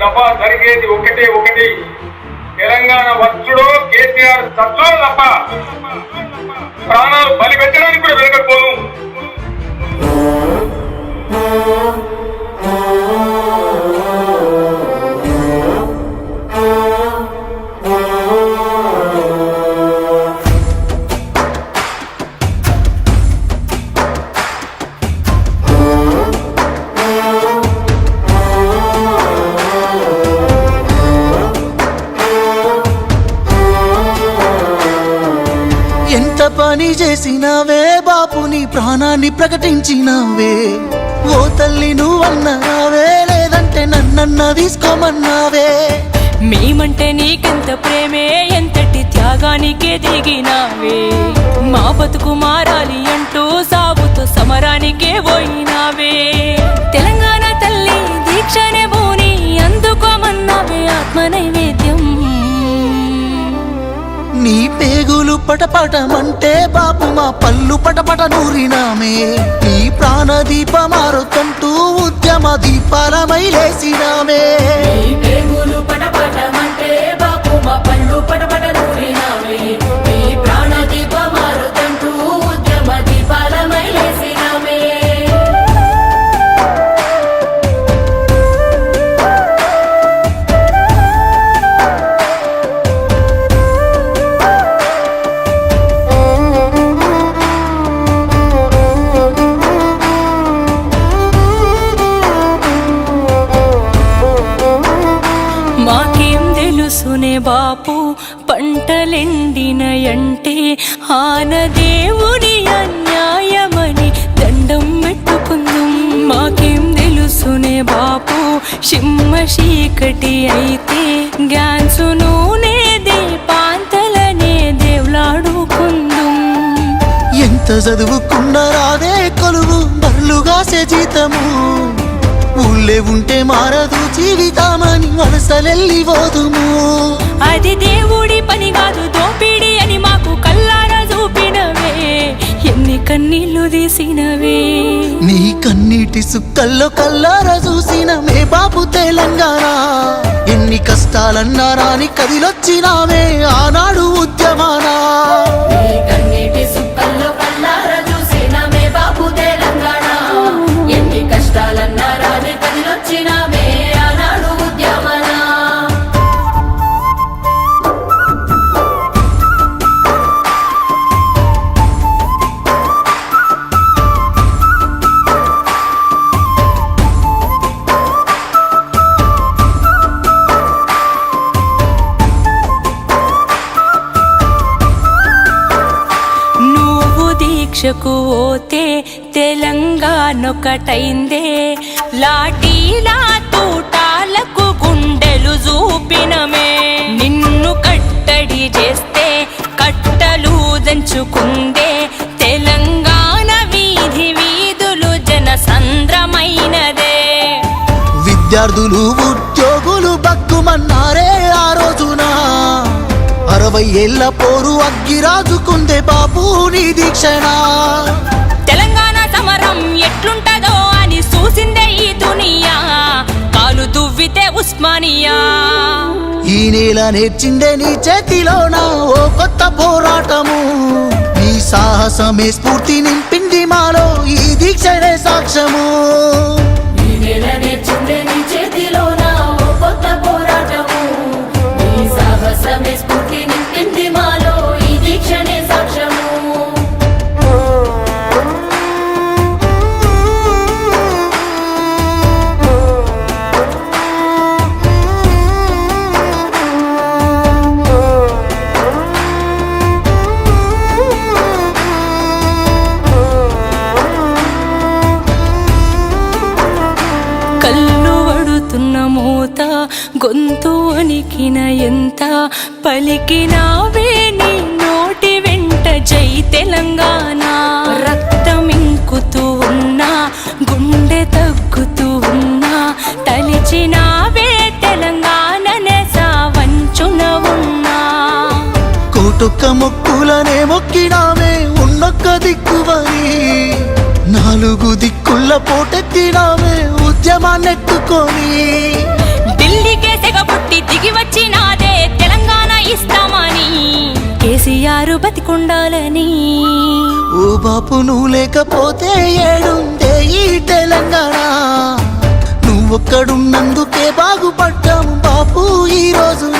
దఫా జరిగేది ఒకటే ఒకటి. తెలంగాణ వచ్చుడో కేసీఆర్ సత్తులో తప్ప ప్రాణాలు బలి పెట్టడానికి కూడా వెనకపోదు ఎంత చేసినావే బాపు నీ ప్రాణాన్ని ప్రకటించినావే. ఓ తల్లి నువ్వన్నావే లేదంటే నన్నన్న తీసుకోమన్నావే. మేమంటే నీకెంత ప్రేమే ఎంతటి త్యాగానికే దిగినావే. మా బతుకు మారాలి అంటూ సాగుతూ సమరానికే పోయినావే. నీ పేగులు పటపటమంటే బాపు మా పళ్ళు పటపట నూరినామే. నీ ప్రాణ దీపమారుతంటూ ఉద్యమ దీపాలమై లేసినామే మాకేం తెలుసునే బాపు? పంటలెండినయంటే ఆన దేవుని అన్యాయమని దండం పెట్టుకుందాం. మాకేం తెలుసునే బాపు? సిమ్మ చీకటి అయితే గ్యాన్సు నూనె దీపాంతలనే దేవులాడుకుందాం. ఎంత చదువుకున్న రాదే కొలువు బర్లుగాసే జీతము. ఊళ్ళే ఉంటే మారదు జీవితం వలసలెల్లి పోదుము. అది దేవుడి పని కాదు దోపిడి అని మాకు కల్లారా చూపినవే. ఎన్ని కన్నీళ్ళు తీసినవే. నీ కన్నీటి సుక్కల్లో కల్లారా చూసిన మే బాబు తెలంగాణ. ఎన్ని కష్టాలన్నారా అని కదిలొచ్చినావే ఆనాడు ఉద్యమానా. దీక్షకు పోతే తెలంగాణొకటైందే. లాఠీలా తూటాలకు గుండెలు చూపినమే. నిన్ను కట్టడి చేస్తే కట్టలు దంచుకుందే. తెలంగాణ వీధి వీధులు జన సంద్రమైనదే విద్యార్థులు ఉద్యోగులు బక్కుమన్నారే ఆ రోజు అరవై ఏళ్ళ పోరు అగ్గిరాజుకుందే బాబు నీ దీక్షణ తెలంగాణ సమరం ఎట్లుంటదో అని చూసిందే ఈ దునియా. కాలు దువ్వితే ఉస్మానియా. ఈ నేల నేర్చిందే నీ చేతిలోన ఓ కొత్త పోరాటము. నీ సాహసమే స్ఫూర్తి నింపింది మాలో ఈ దీక్షనే సాక్ష్యము. ఈ నెల నేర్చిందే మూత గొంతు అనికిన ఎంత? పలికినావే నీ నోటి వెంట జై తెలంగాణ. రక్తమింకుతూ ఉన్నా గుండె తగ్గుతూ ఉన్నా తలిచినావే తెలంగాణ సావంచున ఉన్నా. కోటొక్క మొక్కులనే మొక్కినామే ఉన్నొక్క దిక్కువని. నాలుగు దిక్కుల పోటెత్తినామే ఉద్యమాన్నెట్టుకొని ఢిల్లీకే పుట్టి దిగి వచ్చినాదే తెలంగాణ ఇస్తామని. కేసీఆర్ బతికుండాలని. ఓ బాపు నువ్వు లేకపోతే ఏడుందే ఈ తెలంగాణ. నువ్వొక్కడున్నందుకే బాగుపడ్డాం బాపు ఈ రోజున